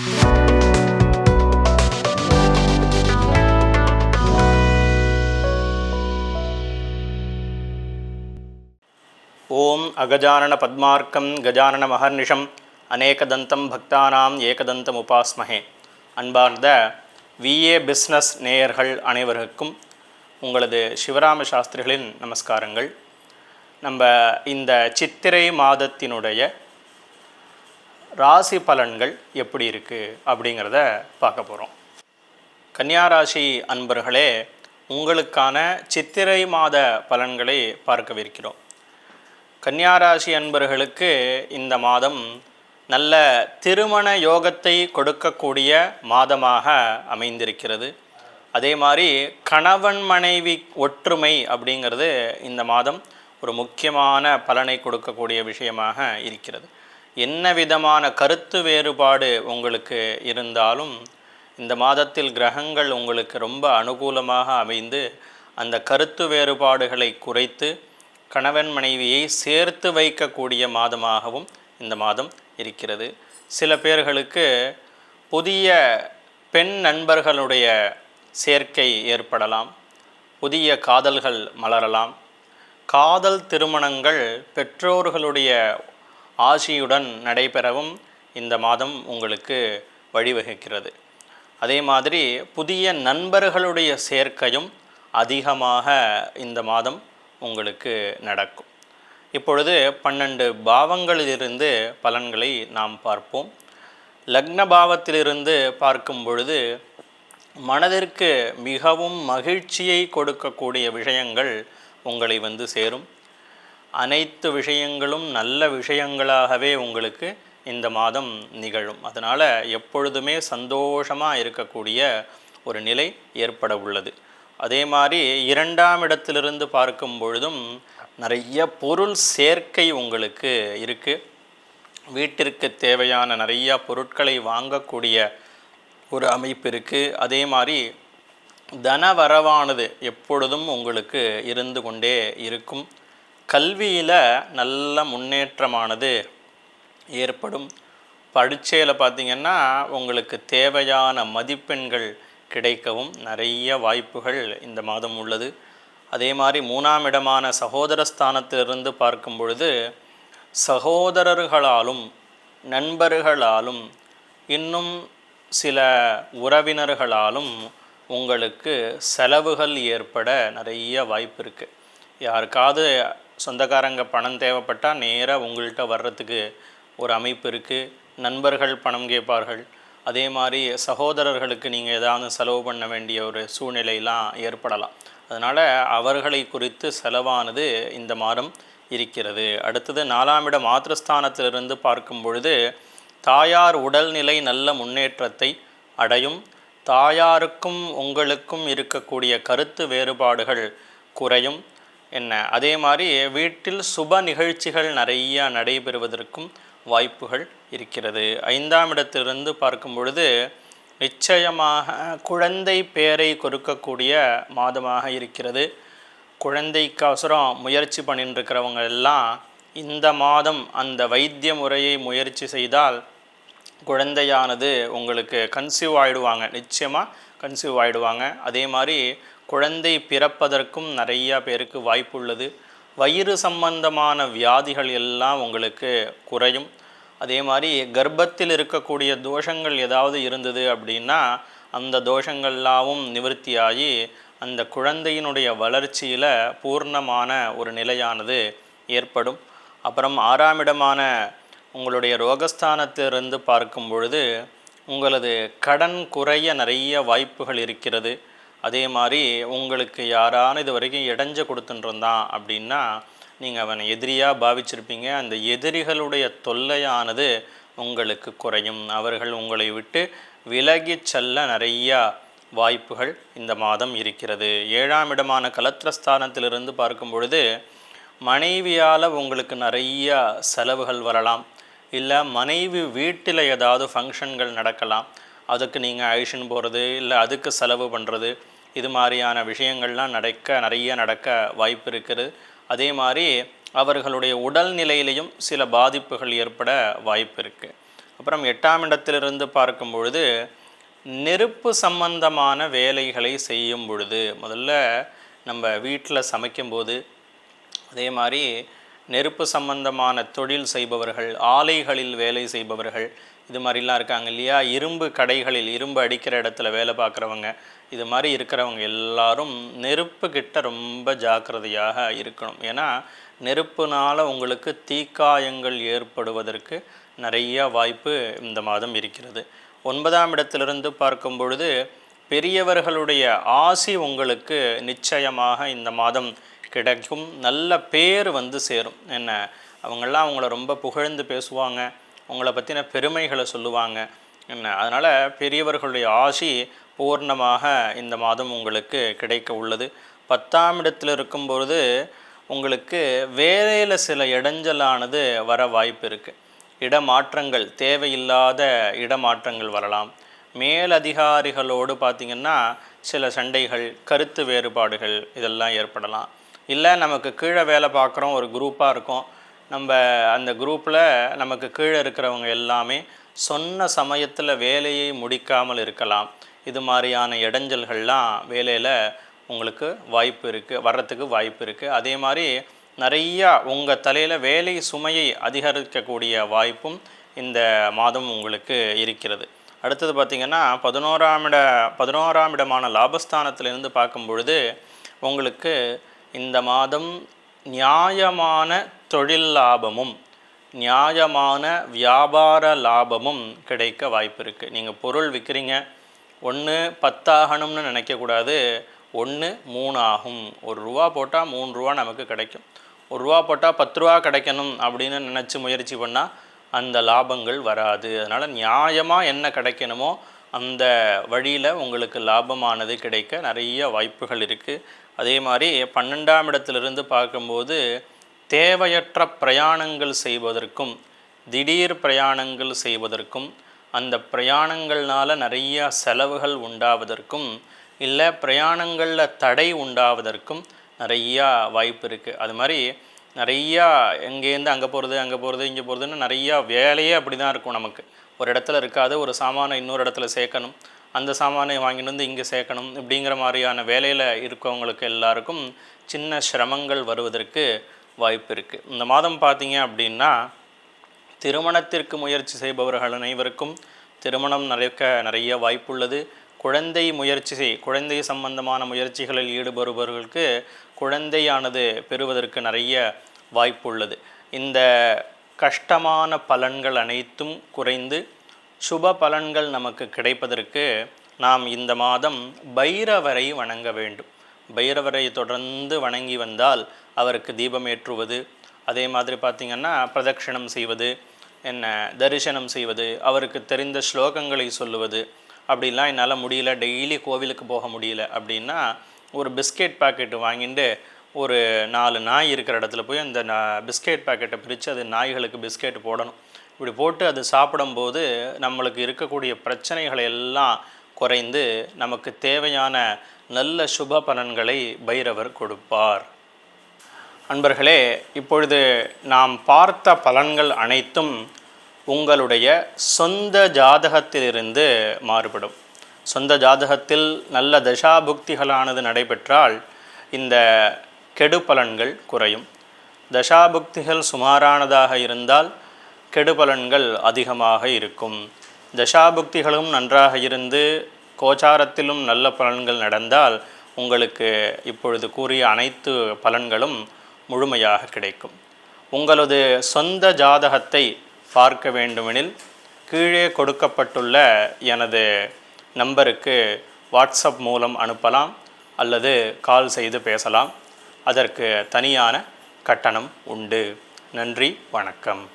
ஓம் அகஜானன பத்மார்க்கம் கஜானன மகர்நிஷம் அநேகதந்தம் பக்தானாம் ஏகதந்தம் உபாஸ்மஹே அன்பார்ந்த VA business நேயர்கள் அனைவருக்கும் உங்களது சிவராம சாஸ்திரிகளின் நமஸ்காரங்கள். நம்ம இந்த சித்திரை மாதத்தினுடைய ராசி பலன்கள் எப்படி இருக்குது அப்படிங்கிறத பார்க்க போகிறோம் கன்னியாராசி அன்பர்களே உங்களுக்கான சித்திரை மாத பலன்களை பார்க்கவிருக்கிறோம். கன்னியாராசி அன்பர்களுக்கு இந்த மாதம் நல்ல திருமண யோகத்தை கொடுக்கக்கூடிய மாதமாக அமைந்திருக்கிறது. அதே மாதிரி கணவன் மனைவி ஒற்றுமை அப்படிங்கிறது இந்த மாதம் ஒரு முக்கியமான பலனை கொடுக்கக்கூடிய விஷயமாக இருக்கிறது. என்ன விதமான கருத்து வேறுபாடு உங்களுக்கு இருந்தாலும் இந்த மாதத்தில் கிரகங்கள் உங்களுக்கு ரொம்ப அனுகூலமாக அமைந்து அந்த கருத்து வேறுபாடுகளை குறைத்து கணவன் மனைவியை சேர்த்து வைக்கக்கூடிய மாதமாகவும் இந்த மாதம் இருக்கிறது. சில பேர்களுக்கு புதிய பெண் நண்பர்களுடைய சேர்க்கை ஏற்படலாம் புதிய காதல்கள் மலரலாம். காதல் திருமணங்கள் பெற்றோர்களுடைய ஆசியுடன் நடைபெறவும் இந்த மாதம் உங்களுக்கு வழிவகுக்கிறது. அதே மாதிரி புதிய நண்பர்களுடைய சேர்க்கையும் அதிகமாக இந்த மாதம் உங்களுக்கு நடக்கும். இப்பொழுது பன்னெண்டு பாவங்களிலிருந்து பலன்களை நாம் பார்ப்போம். லக்ன பாவத்திலிருந்து பார்க்கும் பொழுது மனதிற்கு மிகவும் மகிழ்ச்சியை கொடுக்கக்கூடிய விஷயங்கள் உங்களை வந்து சேரும். அனைத்து விஷயங்களும் நல்ல விஷயங்களாகவே உங்களுக்கு இந்த மாதம் நிகழும். அதனால் எப்பொழுதுமே சந்தோஷமாக இருக்கக்கூடிய ஒரு நிலை ஏற்பட உள்ளது. அதே மாதிரி இரண்டாம் இடத்திலிருந்து பார்க்கும் பொழுதும் நிறைய பொருள் சேர்க்கை உங்களுக்கு இருக்குது வீட்டிற்கு தேவையான நிறையா பொருட்களை வாங்கக்கூடிய ஒரு அமைப்பு இருக்குது அதே மாதிரி தன வரவானது எப்பொழுதும் உங்களுக்கு இருந்து கொண்டே இருக்கும். கல்வியில் நல்ல முன்னேற்றமானது ஏற்படும். பரீட்சையில் பார்த்திங்கன்னா உங்களுக்கு தேவையான மதிப்பெண்கள் கிடைக்கவும் நிறைய வாய்ப்புகள் இந்த மாதம் உள்ளது. அதே மாதிரி மூணாம் இடமான சகோதர ஸ்தானத்திலிருந்து பார்க்கும் பொழுது சகோதரர்களாலும் நண்பர்களாலும் இன்னும் சில உறவினர்களாலும் உங்களுக்கு செலவுகள் ஏற்பட நிறைய வாய்ப்பு இருக்குது யாருக்காவது சொந்தக்காரங்க பணம் தேவைப்பட்டால் நேராக உங்கள்கிட்ட வர்றதுக்கு ஒரு அமைப்பு இருக்குது நண்பர்கள் பணம் கேட்பார்கள். அதே மாதிரி சகோதரர்களுக்கு நீங்கள் ஏதாவது செலவு பண்ண வேண்டிய ஒரு சூழ்நிலையெல்லாம் ஏற்படலாம். அதனால் அவர்களை குறித்து செலவானது இந்த மாதம் இருக்கிறது. அடுத்தது நாலாம் இட மாத்திரஸ்தானத்திலிருந்து பார்க்கும் பொழுது தாயார் உடல்நிலை நல்ல முன்னேற்றத்தை அடையும். தாயாருக்கும் உங்களுக்கும் இருக்கக்கூடிய கருத்து வேறுபாடுகள் குறையும். என்ன? அதே மாதிரி வீட்டில் சுப நிகழ்ச்சிகள் நிறையா நடைபெறுவதற்கும் வாய்ப்புகள் இருக்கிறது. ஐந்தாம் இடத்திலிருந்து பார்க்கும் பொழுது நிச்சயமாக குழந்தை பேரை கொடுக்கக்கூடிய மாதமாக இருக்கிறது. குழந்தைக்கோசரம் முயற்சி பண்ணிட்டுருக்கிறவங்க எல்லாம் இந்த மாதம் அந்த வைத்திய முறையை முயற்சி செய்தால் குழந்தையானது உங்களுக்கு கன்சீவ் ஆகிடுவாங்க நிச்சயமாக கன்சீவ் ஆகிடுவாங்க அதே மாதிரி குழந்தை பிறப்பதற்கும் நிறையா பேருக்கு வாய்ப்பு உள்ளது வயிறு சம்பந்தமான வியாதிகள் எல்லாம் உங்களுக்கு குறையும். அதே மாதிரி கர்ப்பத்தில் இருக்கக்கூடிய தோஷங்கள் ஏதாவது இருந்தது அப்படின்னா அந்த தோஷங்கள்லாவும் நிவர்த்தியாகி அந்த குழந்தையினுடைய வளர்ச்சியில் பூர்ணமான ஒரு நிலையானது ஏற்படும். அப்புறம் ஆறாம் இடமான உங்களுடைய ரோகஸ்தானத்திலிருந்து பார்க்கும் பொழுது உங்களது கடன் குறைய நிறைய வாய்ப்புகள் இருக்கிறது. அதே மாதிரி உங்களுக்கு யாரான இது வரைக்கும் இடைஞ்ச கொடுத்துட்டுருந்தான் அப்படின்னா நீங்கள் அவனை எதிரியாக பாவிச்சிருப்பீங்க. அந்த எதிரிகளுடைய தொல்லையானது உங்களுக்கு குறையும். அவர்கள் உங்களை விட்டு விலகி செல்ல நிறையா வாய்ப்புகள் இந்த மாதம் இருக்கிறது. ஏழாம் இடமான கலத்திரஸ்தானத்திலிருந்து பார்க்கும் பொழுது மனைவியால் உங்களுக்கு நிறையா செலவுகள் வரலாம். இல்லை மனைவி வீட்டில் ஏதாவது ஃபங்க்ஷன்கள் நடக்கலாம். அதுக்கு நீங்கள் ஐஷன் போகிறது இல்லை அதுக்கு செலவு பண்ணுறது இது மாதிரியான விஷயங்கள்லாம் நடக்க நிறைய நடக்க வாய்ப்பு இருக்குது. அதே மாதிரி அவர்களுடைய உடல் நிலையிலையும் சில பாதிப்புகள் ஏற்பட வாய்ப்பு இருக்குது அப்புறம் எட்டாம் இடத்திலிருந்து பார்க்கும் பொழுது நெருப்பு சம்பந்தமான வேலைகளை செய்யும் பொழுது முதல்ல நம்ம வீட்டில் சமைக்கும்போது அதே மாதிரி நெருப்பு சம்பந்தமான தொழில் செய்பவர்கள் ஆலைகளில் வேலை செய்பவர்கள் இது மாதிரிலாம் இருக்காங்க இல்லையா? இரும்பு கடைகளில் இரும்பு அடிக்கிற இடத்துல வேலை பார்க்குறவங்க இது மாதிரி இருக்கிறவங்க எல்லாரும் நெருப்பு கிட்ட ரொம்ப ஜாக்கிரதையாக இருக்கணும். ஏன்னா நெருப்புனால் உங்களுக்கு தீக்காயங்கள் ஏற்படுவதற்கு நிறைய வாய்ப்பு இந்த மாதம் இருக்கிறது. ஒன்பதாம் இடத்திலிருந்து பார்க்கும் பொழுது பெரியவர்களுடைய ஆசி உங்களுக்கு நிச்சயமாக இந்த மாதம் கிடைக்கும். நல்ல பேர் வந்து சேரும். என்ன? அவங்களாம் அவங்கள ரொம்ப புகழ்ந்து பேசுவாங்க. உங்களை பற்றின பெருமைகளை சொல்லுவாங்க. என்ன? அதனால் பெரியவர்களுடைய ஆசி பூர்ணமாக இந்த மாதம் உங்களுக்கு கிடைக்க உள்ளது. பத்தாம் இடத்தில் இருக்கும்பொழுது உங்களுக்கு வேலையில் சில இடைஞ்சலானது வர வாய்ப்பு இருக்குது இடமாற்றங்கள் தேவையில்லாத இடமாற்றங்கள் வரலாம். மேலதிகாரிகளோடு பார்த்திங்கன்னா சில சண்டைகள் கருத்து வேறுபாடுகள் இதெல்லாம் ஏற்படலாம். இல்லை நமக்கு கீழே வேலை பார்க்குறோம் ஒரு குரூப்பாக இருக்கும். நம்ம அந்த குரூப்பில் நமக்கு கீழே இருக்கிறவங்க எல்லாமே சொன்ன சமயத்தில் வேலையை முடிக்காமல் இருக்கலாம். இது மாதிரியான இடைஞ்சல்கள்லாம் வேலையில் உங்களுக்கு வாய்ப்பு இருக்குது வர்றதுக்கு வாய்ப்பு இருக்குது அதே மாதிரி நிறையா உங்கள் தலையில் வேலை சுமையை அதிகரிக்கக்கூடிய வாய்ப்பும் இந்த மாதம் உங்களுக்கு இருக்கிறது. அடுத்தது பார்த்திங்கன்னா பதினோராம் இட பதினோராம் இடமான லாபஸ்தானத்திலிருந்து பார்க்கும் பொழுது உங்களுக்கு இந்த மாதம் நியாயமான தொழில் லாபமும் நியாயமான வியாபார லாபமும் கிடைக்க வாய்ப்பு இருக்குது நீங்கள் பொருள் விற்கிறீங்க ஒன்று பத்தாகணும்னு நினைக்கக்கூடாது ஒன்று மூணு ஆகும் ஒரு ரூபா போட்டால் மூணு ரூபா நமக்கு கிடைக்கும். ஒரு ரூபா போட்டால் பத்து ரூபா கிடைக்கணும் அப்படின்னு நினச்சி முயற்சி பண்ணால் அந்த லாபங்கள் வராது. அதனால் நியாயமாக என்ன கிடைக்கணுமோ அந்த வழியில் உங்களுக்கு லாபமானது கிடைக்க நிறைய வாய்ப்புகள் இருக்குது அதே மாதிரி பன்னெண்டாம் இடத்திலிருந்து பார்க்கும்போது தேவையற்ற பிரயாணங்கள் செய்வதற்கும் திடீர் பிரயாணங்கள் செய்வதற்கும் அந்த பிரயாணங்கள்னால நிறைய செலவுகள் உண்டாவதற்கும் இல்லை பிரயாணங்களில் தடை உண்டாவதற்கும் நிறையா வாய்ப்பு இருக்குது அது மாதிரி நிறையா எங்கேருந்து அங்கே போகிறது அங்கே போகிறது இங்கே போகிறதுன்னு நிறையா வேலையே அப்படி தான் இருக்கும் நமக்கு. ஒரு இடத்துல இருக்காது ஒரு சாமானை இன்னொரு இடத்துல சேர்க்கணும். அந்த சாமானை வாங்கிட்டு வந்து இங்கே சேர்க்கணும். இப்படிங்கிற மாதிரியான வேலையில் இருக்கவங்களுக்கு எல்லாருக்கும் சின்ன சிரமங்கள் வருவதற்கு வாய்ப்பு இருக்குது இந்த மாதம் பார்த்தீங்க அப்படின்னா திருமணத்திற்கு முயற்சி செய்பவர்கள் அனைவருக்கும் திருமணம் நடக்க நிறைய வாய்ப்புள்ளது. குழந்தை முயற்சி செய் குழந்தை சம்பந்தமான முயற்சிகளில் ஈடுபடுபவர்களுக்கு குழந்தையானது பெறுவதற்கு நிறைய வாய்ப்புள்ளது. இந்த கஷ்டமான பலன்கள் அனைத்தும் குறைந்து சுப பலன்கள் நமக்கு கிடைப்பதற்கு நாம் இந்த மாதம் பைரவரை வணங்க வேண்டும். பைரவரை தொடர்ந்து வணங்கி வந்தால் அவருக்கு தீபம் ஏற்றுவது அதே மாதிரி பார்த்திங்கன்னா பிரதட்சிணம் செய்வது என்ன தரிசனம் செய்வது அவருக்கு தெரிந்த ஸ்லோகங்களை சொல்லுவது அப்படிலாம் என்னால் முடியல டெய்லி கோவிலுக்கு போக முடியல அப்படின்னா ஒரு பிஸ்கெட் பாக்கெட்டு வாங்கிட்டு ஒரு நாலு நாய் இருக்கிற இடத்துல போய் அந்த பிஸ்கெட் பாக்கெட்டை பிரித்து அது நாய்களுக்கு பிஸ்கெட் போடணும். இப்படி போட்டு அது சாப்பிடும்போது நம்மளுக்கு இருக்கக்கூடிய பிரச்சனைகளை எல்லாம் குறைந்து நமக்கு தேவையான நல்ல சுப பலன்களை பைரவர் கொடுப்பார். அன்பர்களே இப்பொழுது நாம் பார்த்த பலன்கள் அனைத்தும் உங்களுடைய சொந்த ஜாதகத்திலிருந்து மாறுபடும். சொந்த ஜாதகத்தில் நல்ல தசாபுக்திகளானது நடைபெற்றால் இந்த கெடு பலன்கள் குறையும். தசாபுக்திகள் சுமாரானதாக இருந்தால் கெடுபலன்கள் அதிகமாக இருக்கும். தசாபுக்திகளும் நன்றாக இருந்து கோச்சாரத்திலும் நல்ல பலன்கள் நடந்தால் உங்களுக்கு இப்பொழுது கூறிய அனைத்து பலன்களும் முழுமையாக கிடைக்கும். உங்களது சொந்த ஜாதகத்தை பார்க்க வேண்டுமெனில் கீழே கொடுக்கப்பட்டுள்ள எனது நம்பருக்கு வாட்ஸ்அப் மூலம் அனுப்பலாம் அல்லது கால் செய்து பேசலாம். அதற்கு தனியான கட்டணம் உண்டு. நன்றி வணக்கம்.